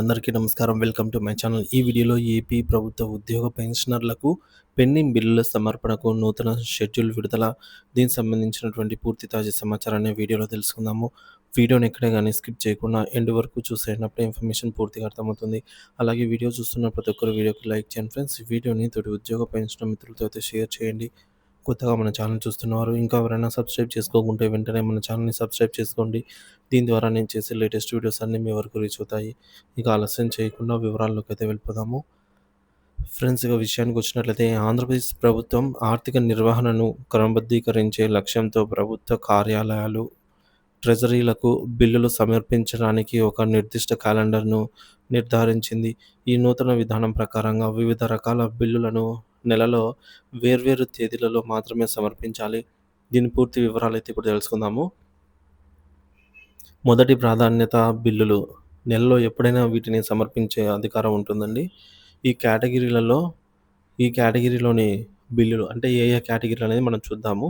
అందరికీ నమస్కారం. Welcome to my channel. ఈ వీడియోలో ఏపీ ప్రభుత్వ ఉద్యోగ పెన్షనర్లకు పెండింగ్ బిల్లుల సమర్పణకు నూతన షెడ్యూల్ విడుదల. దీనికి సంబంధించినటువంటి పూర్తి తాజా సమాచారాన్ని వీడియోలో తెలుసుకుందాము. వీడియోని ఎక్కడ కానీ స్కిప్ చేయకుండా ఎండ్ వరకు చూసేటప్పుడు ఇన్ఫర్మేషన్ పూర్తిగా అర్థమవుతుంది. అలాగే వీడియో చూస్తున్న ప్రతి ఒక్కరు వీడియోకి లైక్ చేయండి ఫ్రెండ్స్. వీడియోని తోటి ఉద్యోగ పెన్షన్ మిత్రులతో అయితే షేర్ చేయండి. కొత్తగా మన ఛానల్ చూస్తున్నవారు ఇంకా ఎవరైనా సబ్స్క్రైబ్ చేసుకోకుంటే వెంటనే మన ఛానల్ని సబ్స్క్రైబ్ చేసుకోండి. దీని ద్వారా నేను చేసే లేటెస్ట్ వీడియోస్ అన్నీ మీ వరకు రీచ్ అవుతాయి. ఇక ఆలస్యం చేయకుండా వివరాల్లోకి అయితే వెళ్ళిపోదాము. ఫ్రెండ్స్ ఇక విషయానికి వచ్చినట్లయితే ఆంధ్రప్రదేశ్ ప్రభుత్వం ఆర్థిక నిర్వహణను క్రమబద్ధీకరించే లక్ష్యంతో ప్రభుత్వ కార్యాలయాలు ట్రెజరీలకు బిల్లులు సమర్పించడానికి ఒక నిర్దిష్ట క్యాలెండర్ను నిర్ధారించింది. ఈ నూతన విధానం ప్రకారంగా వివిధ రకాల బిల్లులను నెలలో వేర్వేరు తేదీలలో మాత్రమే సమర్పించాలి. దీని పూర్తి వివరాలు అయితే ఇప్పుడు తెలుసుకుందాము. మొదటి ప్రాధాన్యత బిల్లులు. నెలలో ఎప్పుడైనా వీటిని సమర్పించే అధికారం ఉంటుందండి. ఈ కేటగిరీలలో ఈ కేటగిరీలోని బిల్లులు అంటే ఏ ఏ కేటగిరీలు అనేది మనం చూద్దాము.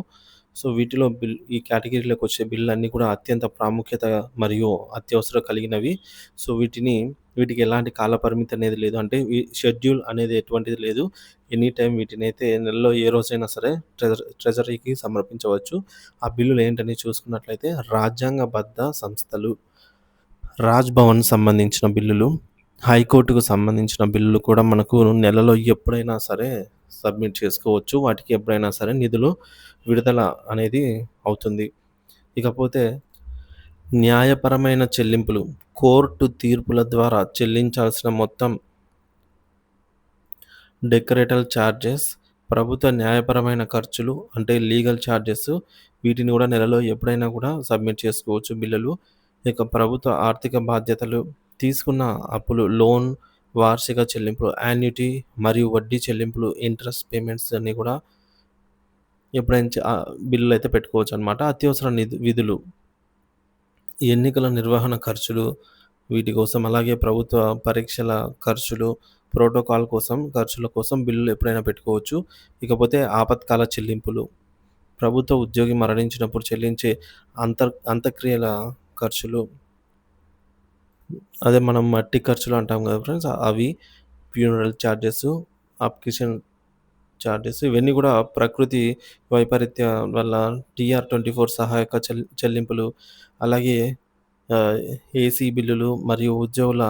సో వీటిలో బిల్ ఈ కేటగిరీలోకి వచ్చే బిల్లు అన్నీ కూడా అత్యంత ప్రాముఖ్యత మరియు అత్యవసరం కలిగినవి. సో వీటిని వీటికి ఎలాంటి కాల పరిమితి అనేది లేదు. అంటే షెడ్యూల్ అనేది ఎటువంటిది లేదు. ఎనీ టైం వీటిని అయితే నెలలో ఏ రోజైనా సరే ట్రెజర్ ట్రెజరీకి సమర్పించవచ్చు. ఆ బిల్లులు ఏంటని చూసుకున్నట్లయితే రాజ్యాంగబద్ధ సంస్థలు రాజ్ భవన్ సంబంధించిన బిల్లులు హైకోర్టుకు సంబంధించిన బిల్లులు కూడా మనకు నెలలో ఎప్పుడైనా సరే సబ్మిట్ చేసుకోవచ్చు. వాటికి ఎప్పుడైనా సరే నిధులు విడుదల అనేది అవుతుంది. ఇకపోతే న్యాయపరమైన చెల్లింపులు కోర్టు తీర్పుల ద్వారా చెల్లించాల్సిన మొత్తం డెకరేటల్ ఛార్జెస్ ప్రభుత్వ న్యాయపరమైన ఖర్చులు అంటే లీగల్ ఛార్జెస్ వీటిని కూడా నెలలో ఎప్పుడైనా కూడా సబ్మిట్ చేసుకోవచ్చు బిల్లులు. ఇక ప్రభుత్వ ఆర్థిక బాధ్యతలు తీసుకున్న అప్పులు లోన్ వార్షిక చెల్లింపులు యాన్యుటీ మరియు వడ్డీ చెల్లింపులు ఇంట్రెస్ట్ పేమెంట్స్ అన్నీ కూడా ఎప్పుడైనా బిల్లులు అయితే పెట్టుకోవచ్చు అనమాట అత్యవసర నిధు విధులు. ఎన్నికల నిర్వహణ ఖర్చులు వీటి కోసం అలాగే ప్రభుత్వ పరీక్షల ఖర్చులు ప్రోటోకాల్ కోసం ఖర్చుల కోసం బిల్లులు ఎప్పుడైనా పెట్టుకోవచ్చు. ఇకపోతే ఆపత్కాల చెల్లింపులు. ప్రభుత్వ ఉద్యోగి మరణించినప్పుడు చెల్లించే అంతర్ అంత్యక్రియల ఖర్చులు. అదే మనం మట్టి ఖర్చులు అంటాం కదా ఫ్రెండ్స్ అవి ఫ్యూనరల్ ఛార్జెస్ అప్కిషన్ ఛార్జెస్ ఇవన్నీ కూడా ప్రకృతి వైపరీత్య వల్ల టీఆర్ ట్వంటీ ఫోర్ సహాయక చెల్ చెల్లింపులు అలాగే ఏసీ బిల్లులు మరియు ఉద్యోగుల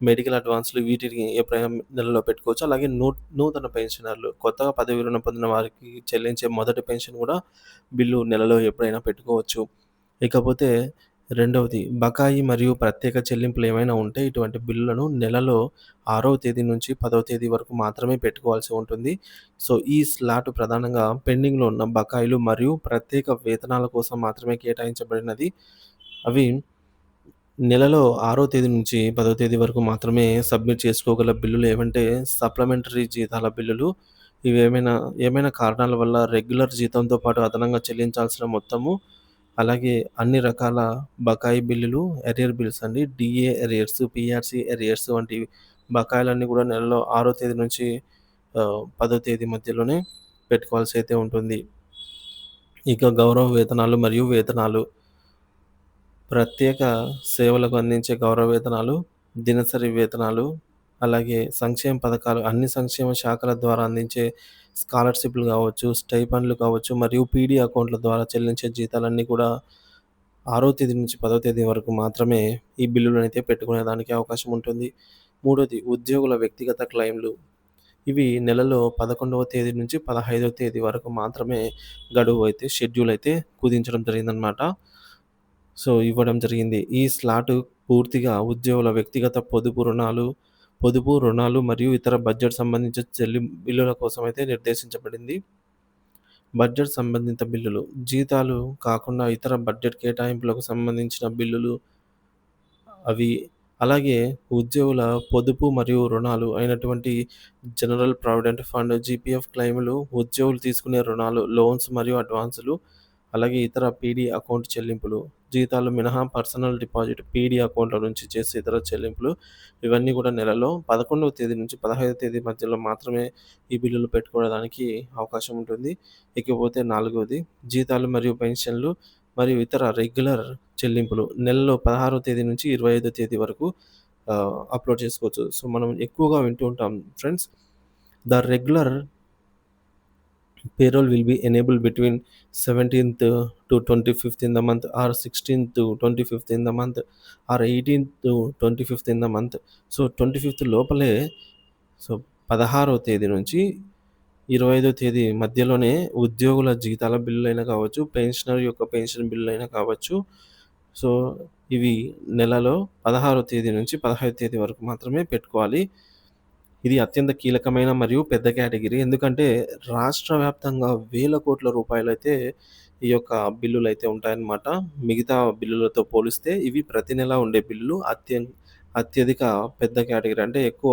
మెడికల్ అడ్వాన్స్లు వీటిని ఎప్పుడైనా నెలలో పెట్టుకోవచ్చు. అలాగే నూ నూతన పెన్షనర్లు కొత్తగా పదవి విరమణ పొందిన వారికి చెల్లించే మొదటి పెన్షన్ కూడా బిల్లు నెలలో ఎప్పుడైనా పెట్టుకోవచ్చు. ఇకపోతే రెండవది బకాయి మరియు ప్రత్యేక చెల్లింపులు ఏమైనా ఉంటే ఇటువంటి బిల్లులను నెలలో ఆరవ తేదీ నుంచి పదవ తేదీ వరకు మాత్రమే పెట్టుకోవాల్సి ఉంటుంది. సో ఈ స్లాట్ ప్రధానంగా పెండింగ్లో ఉన్న బకాయిలు మరియు ప్రత్యేక వేతనాల కోసం మాత్రమే కేటాయించబడినది. అవి నెలలో ఆరో తేదీ నుంచి పదో తేదీ వరకు మాత్రమే సబ్మిట్ చేసుకోగల బిల్లులు ఏమంటే సప్లిమెంటరీ జీతాల బిల్లులు. ఇవి ఏమైనా ఏమైనా కారణాల వల్ల రెగ్యులర్ జీతంతో పాటు అదనంగా చెల్లించాల్సిన మొత్తము అలాగే అన్ని రకాల బకాయి బిల్లులు ఎరియర్ బిల్స్ అండి. డిఏ ఎరియర్స్ పిఆర్సి ఎరియర్స్ వంటి బకాయిలన్నీ కూడా నెలలో ఆరో తేదీ నుంచి పదో తేదీ మధ్యలోనే పెట్టుకోవాల్సి అయితే ఉంటుంది. ఇక గౌరవ వేతనాలు మరియు వేతనాలు. ప్రత్యేక సేవలకు అందించే గౌరవ వేతనాలు దినసరి వేతనాలు అలాగే సంక్షేమ పథకాలు అన్ని సంక్షేమ శాఖల ద్వారా అందించే స్కాలర్షిప్లు కావచ్చు స్టైపండ్లు కావచ్చు మరియు పీడీ అకౌంట్ల ద్వారా చెల్లించే జీతాలన్నీ కూడా ఆరో తేదీ నుంచి పదో తేదీ వరకు మాత్రమే ఈ బిల్లులను అయితే పెట్టుకునేదానికి అవకాశం ఉంటుంది. మూడోది ఉద్యోగుల వ్యక్తిగత క్లెయిమ్లు. ఇవి నెలలో పదకొండవ తేదీ నుంచి పదహైదవ తేదీ వరకు మాత్రమే గడువు అయితే షెడ్యూల్ అయితే కుదించడం జరిగిందనమాట సో ఇవ్వడం జరిగింది. ఈ స్లాట్ పూర్తిగా ఉద్యోగుల వ్యక్తిగత పొదుపు రుణాలు పొదుపు రుణాలు మరియు ఇతర బడ్జెట్ సంబంధించిన చెల్లి బిల్లుల కోసం అయితే నిర్దేశించబడింది. బడ్జెట్ సంబంధిత బిల్లులు జీతాలు కాకుండా ఇతర బడ్జెట్ కేటాయింపులకు సంబంధించిన బిల్లులు అవి అలాగే ఉద్యోగుల పొదుపు మరియు రుణాలు అయినటువంటి జనరల్ ప్రావిడెంట్ ఫండ్ జీపీఎఫ్ క్లెయిములు ఉద్యోగులు తీసుకునే రుణాలు లోన్స్ మరియు అడ్వాన్సులు అలాగే ఇతర పీడీ అకౌంట్ చెల్లింపులు జీతాలు మినహా పర్సనల్ డిపాజిట్ పీడీ అకౌంట్ల నుంచి చేసే ఇతర చెల్లింపులు ఇవన్నీ కూడా నెలలో పదకొండవ తేదీ నుంచి పదహైదవ తేదీ మధ్యలో మాత్రమే ఈ బిల్లులు పెట్టుకోవడానికి అవకాశం ఉంటుంది ఇకపోతే నాలుగవది జీతాలు మరియు పెన్షన్లు మరియు ఇతర రెగ్యులర్ చెల్లింపులు నెలలో పదహారవ తేదీ నుంచి ఇరవై ఐదో తేదీ వరకు అప్‌లోడ్ చేసుకోవచ్చు. సో, మనం ఎక్కువగా వింటూ ఉంటాం friends. The regular payroll will be enabled between 17థ్ to 25థ్ in the month or sixteenth twenty fifth in the month or eighteenth twenty fifth in the month. So, 25థ్ లోపలే సో, 16వ తేదీ నుంచి 25వ తేదీ మధ్యలోనే ఉద్యోగుల జీతాల బిల్లులైనా కావచ్చు, పెన్షనర్ యొక్క పెన్షన్ బిల్లులైనా కావచ్చు. సో, ఇవి నెలలో 16వ తేదీ నుంచి 15వ తేదీ వరకు మాత్రమే పెట్టుకోవాలి. ఇది అత్యంత కీలకమైన మరియు పెద్ద కేటగిరీ. ఎందుకంటే రాష్ట్ర వ్యాప్తంగా వేల కోట్ల రూపాయలైతే ఈ యొక్క బిల్లులు అయితే ఉంటాయన్నమాట. మిగతా బిల్లులతో పోలిస్తే ఇవి ప్రతి నెల ఉండే బిల్లులు అత్య అత్యధిక పెద్ద కేటగిరీ అంటే ఎక్కువ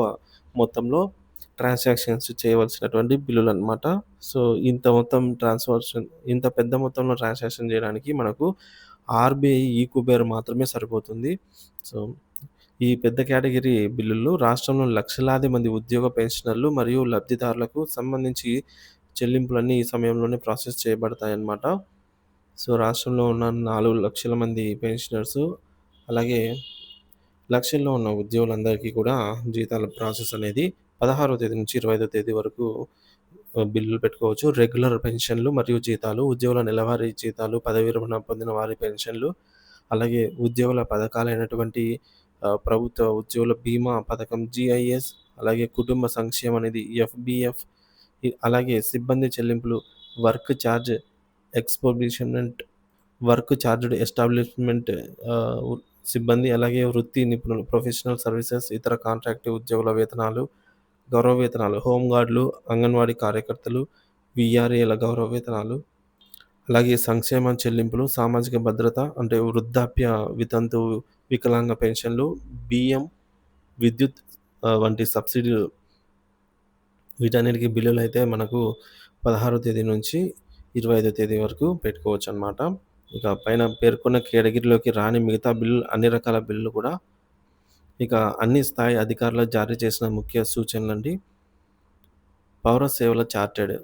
మొత్తంలో ట్రాన్సాక్షన్స్ చేయవలసినటువంటి బిల్లులనమాట. సో, ఇంత మొత్తం ట్రాన్స్‌ఫర్షన్ ఇంత పెద్ద మొత్తంలో ట్రాన్సాక్షన్ చేయడానికి మనకు ఆర్‌బీఐ ఈ-కుబేర్ మాత్రమే సరిపోతుంది. సో, ఈ పెద్ద కేటగిరీ బిల్లులు రాష్ట్రంలో లక్షలాది మంది ఉద్యోగ పెన్షనర్లు మరియు లబ్ధిదారులకు సంబంధించి చెల్లింపులన్నీ ఈ సమయంలోనే ప్రాసెస్ చేయబడతాయన్నమాట. సో, రాష్ట్రంలో ఉన్న నాలుగు లక్షల మంది పెన్షనర్స్ అలాగే లక్షల్లో ఉన్న ఉద్యోగులందరికీ కూడా జీతాల ప్రాసెస్ అనేది 16వ తేదీ నుంచి 25వ తేదీ వరకు బిల్లులు పెట్టుకోవచ్చు. రెగ్యులర్ పెన్షన్లు మరియు జీతాలు, ఉద్యోగుల నెలవారీ జీతాలు, పదవీ విరమణ పొందిన వారి పెన్షన్లు, అలాగే ఉద్యోగుల పథకాలైనటువంటి ప్రభుత్వ ఉద్యోగుల బీమా పథకం జిఐఎస్ అలాగే కుటుంబ సంక్షేమ నిధి ఎఫ్బిఎఫ్ అలాగే సిబ్బంది చెల్లింపులు, work charge ఎక్స్పోబిషన్మెంట్ work charged establishment సిబ్బంది అలాగే వృత్తి నిపుణులు ప్రొఫెషనల్ సర్వీసెస్, ఇతర కాంట్రాక్ట్ ఉద్యోగుల వేతనాలు, గౌరవ వేతనాలు, హోంగార్డులు అంగన్వాడీ కార్యకర్తలు, వీఆర్ఏల గౌరవ వేతనాలు, అలాగే సంక్షేమ చెల్లింపులు, సామాజిక భద్రత అంటే వృద్ధాప్య, వితంతు, వికలాంగ పెన్షన్లు, బియ్యం, విద్యుత్ వంటి సబ్సిడీలు వీటన్నిటికి బిల్లులైతే మనకు 16వ తేదీ నుంచి 25వ తేదీ వరకు పెట్టుకోవచ్చు అనమాట ఇక పైన పేర్కొన్న కేటగిరీలోకి రాని మిగతా బిల్లు అన్ని రకాల బిల్లులు కూడా ఇక అన్ని స్థాయి అధికారులు జారీ చేసిన ముఖ్య సూచనలండి. పౌర సేవల చార్టెడ్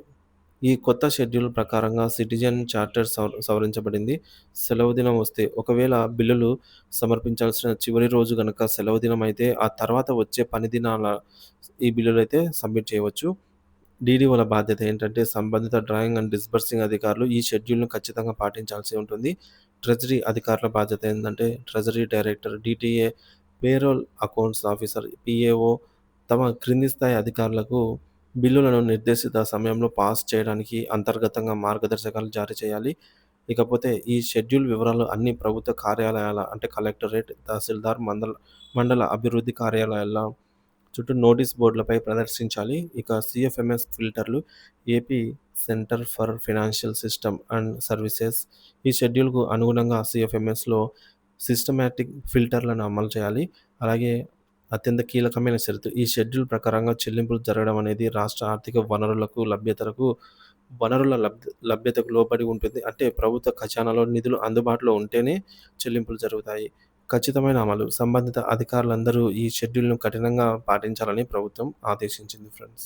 ఈ కొత్త షెడ్యూల్ ప్రకారంగా సిటిజన్ చార్టర్ సవరించబడింది. సెలవు దినం వస్తే ఒకవేళ బిల్లులు సమర్పించాల్సిన చివరి రోజు కనుక సెలవు దినం అయితే ఆ తర్వాత వచ్చే పని దినాల ఈ బిల్లులైతే సబ్మిట్ చేయవచ్చు. డీడీఓల బాధ్యత ఏంటంటే సంబంధిత డ్రాయింగ్ అండ్ డిస్బర్సింగ్ అధికారులు ఈ షెడ్యూల్‌ను ఖచ్చితంగా పాటించాల్సి ఉంటుంది. ట్రెజరీ అధికారుల బాధ్యత ఏంటంటే treasury director, DTA, payroll accounts officer, PAO తమ క్రింది స్థాయి అధికారులకు బిల్లులను నిర్దేశిత సమయంలో పాస్ చేయడానికి అంతర్గతంగా మార్గదర్శకాలు జారీ చేయాలి. ఇకపోతే ఈ షెడ్యూల్ వివరాలు అన్ని ప్రభుత్వ కార్యాలయాల అంటే కలెక్టరేట్, తహసీల్దార్, మండల మండల అభివృద్ధి కార్యాలయాల చుట్టూ నోటీస్ బోర్డులపై ప్రదర్శించాలి. ఇక సీఎఫ్ఎంఎస్ ఫిల్టర్లు AP centre for financial system and services ఈ షెడ్యూల్‌కు అనుగుణంగా సిఎఫ్ఎంఎస్లో సిస్టమేటిక్ ఫిల్టర్లను అమలు చేయాలి. అలాగే అత్యంత కీలకమైన షరతు ఈ షెడ్యూల్ ప్రకారంగా చెల్లింపులు జరగడం అనేది రాష్ట్ర ఆర్థిక వనరులకు లభ్యతలకు వనరుల లభ్య లభ్యతకు లోబడి ఉంటుంది. అంటే ప్రభుత్వ ఖజానాలో నిధులు అందుబాటులో ఉంటేనే చెల్లింపులు జరుగుతాయి. ఖచ్చితమైన అమలు సంబంధిత అధికారులందరూ ఈ షెడ్యూల్‌ను కఠినంగా పాటించాలని ప్రభుత్వం ఆదేశించింది ఫ్రెండ్స్.